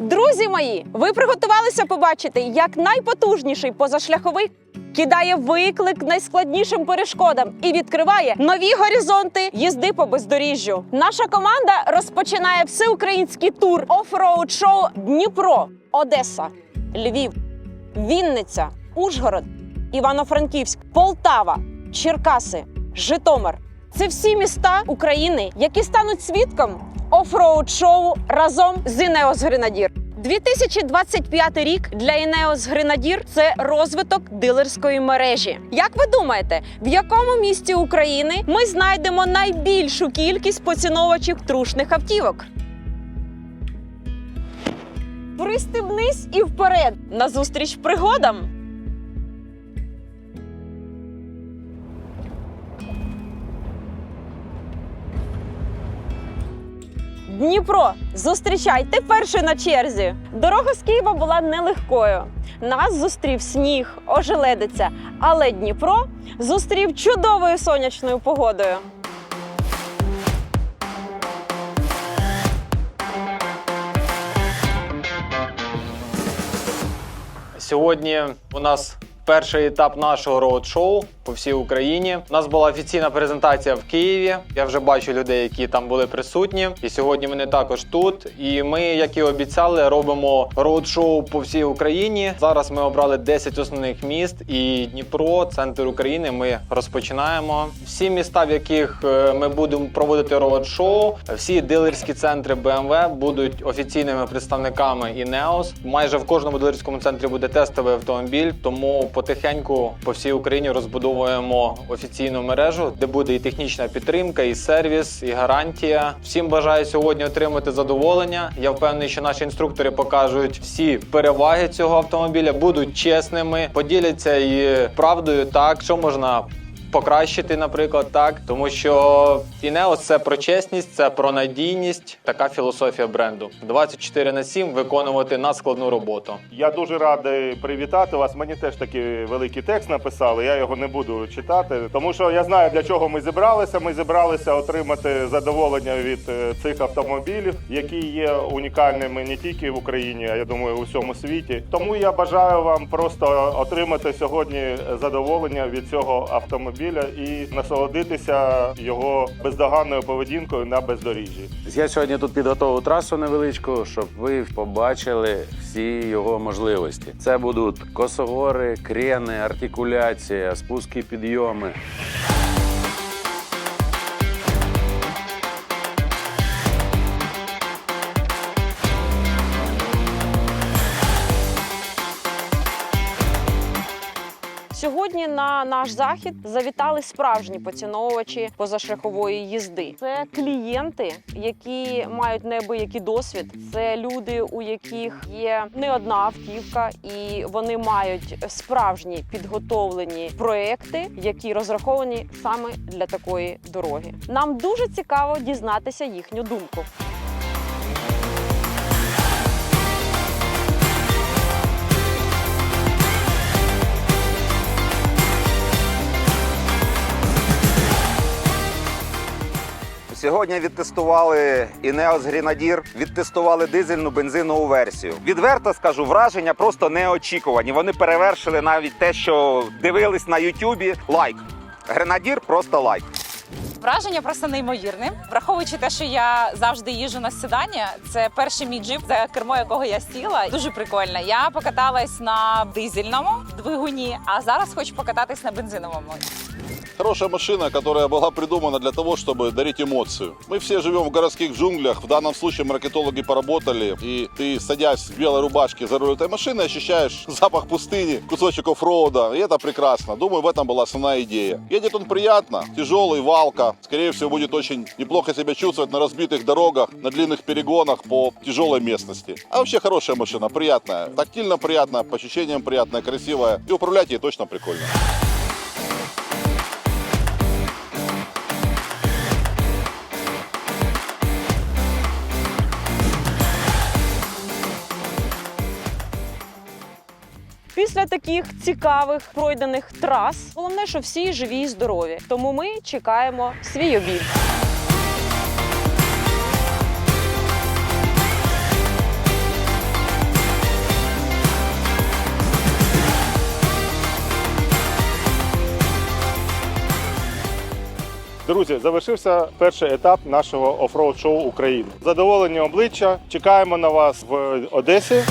Друзі мої, ви приготувалися побачити, як найпотужніший позашляховик кидає виклик найскладнішим перешкодам і відкриває нові горизонти їзди по бездоріжжю. Наша команда розпочинає всеукраїнський тур офроуд шоу Дніпро, Одеса, Львів, Вінниця, Ужгород, Івано-Франківськ, Полтава, Черкаси, Житомир. Це всі міста України, які стануть свідком офроуд шоу разом з Інеос Гренадір. 2025 рік для Інеос Гренадір це розвиток дилерської мережі. Як ви думаєте, в якому місті України ми знайдемо найбільшу кількість поціновувачів трушних автівок? Пристебнись і вперед назустріч пригодам. Дніпро, зустрічай, ти перший на черзі. Дорога з Києва була нелегкою. Нас зустрів сніг, ожеледиця, але Дніпро зустрів чудовою сонячною погодою. Сьогодні у нас перший етап нашого роуд-шоу по всій Україні. У нас була офіційна презентація в Києві. Я вже бачу людей, які там були присутні. І сьогодні вони також тут. І ми, як і обіцяли, робимо роуд-шоу по всій Україні. Зараз ми обрали 10 основних міст і Дніпро, центр України. Ми розпочинаємо. Всі міста, в яких е, ми будемо проводити роуд-шоу, всі дилерські центри BMW будуть офіційними представниками Ineos. Майже в кожному дилерському центрі буде тестовий автомобіль, тому потихеньку по всій Україні розбудовуємо офіційну мережу, де буде і технічна підтримка, і сервіс, і гарантія. Всім бажаю сьогодні отримати задоволення. Я впевнений, що наші інструктори покажуть всі переваги цього автомобіля, будуть чесними, поділяться і правдою, так що можна покращити, наприклад, так, тому що Інеос це про чесність, це про надійність, така філософія бренду. 24 на 7 виконувати надскладну роботу. Я дуже радий привітати вас. Мені теж такий великий текст написали. Я його не буду читати, тому що я знаю для чого ми зібралися. Ми зібралися отримати задоволення від е, цих автомобілів, які є унікальними не тільки в Україні, а я думаю, у всьому світі. Тому я бажаю вам просто отримати сьогодні задоволення від цього автомобіля і насолодитися його бездоганною поведінкою на бездоріжжі. Я сьогодні тут підготував трасу невеличку, щоб ви побачили всі його можливості. Це будуть косогори, крени, артикуляція, спуски, підйоми. Сьогодні на наш захід завітали справжні поціновувачі позашляхової їзди. Це клієнти, які мають неабиякий досвід. Це люди, у яких є не одна автівка, і вони мають справжні підготовлені проекти, які розраховані саме для такої дороги. Нам дуже цікаво дізнатися їхню думку. Сьогодні відтестували Ineos Grenadier, відтестували дизельну бензинову версію. Відверто скажу, враження просто неочікувані. Вони перевершили навіть те, що дивились на Ютубі. Лайк. Гренадір просто лайк. Враження просто неймовірне. Враховуючи те, що я завжди їжджу на седані, це перший мій джип, за кермо якого я сіла. Дуже прикольно. Я покаталась на дизельному двигуні, а зараз хочу покататись на бензиновому. Хорошая машина, которая была придумана для того, чтобы дарить эмоцию. Мы все живем в городских джунглях. В данном случае маркетологи поработали. И ты, садясь в белой рубашке за руль этой машины, ощущаешь запах пустыни, кусочек оффроуда. И это прекрасно. Думаю, в этом была основная идея. Едет он приятно. Тяжелый, валка. Скорее всего, будет очень неплохо себя чувствовать на разбитых дорогах, на длинных перегонах по тяжелой местности. А вообще хорошая машина, приятная. Тактильно приятная, по ощущениям приятная, красивая. И управлять ей точно прикольно. Після таких цікавих пройдених трас головне, що всі живі і здорові. Тому ми чекаємо свій обід. Друзі, завершився перший етап нашого офроуд шоу України. Задоволені обличчя. Чекаємо на вас в Одесі.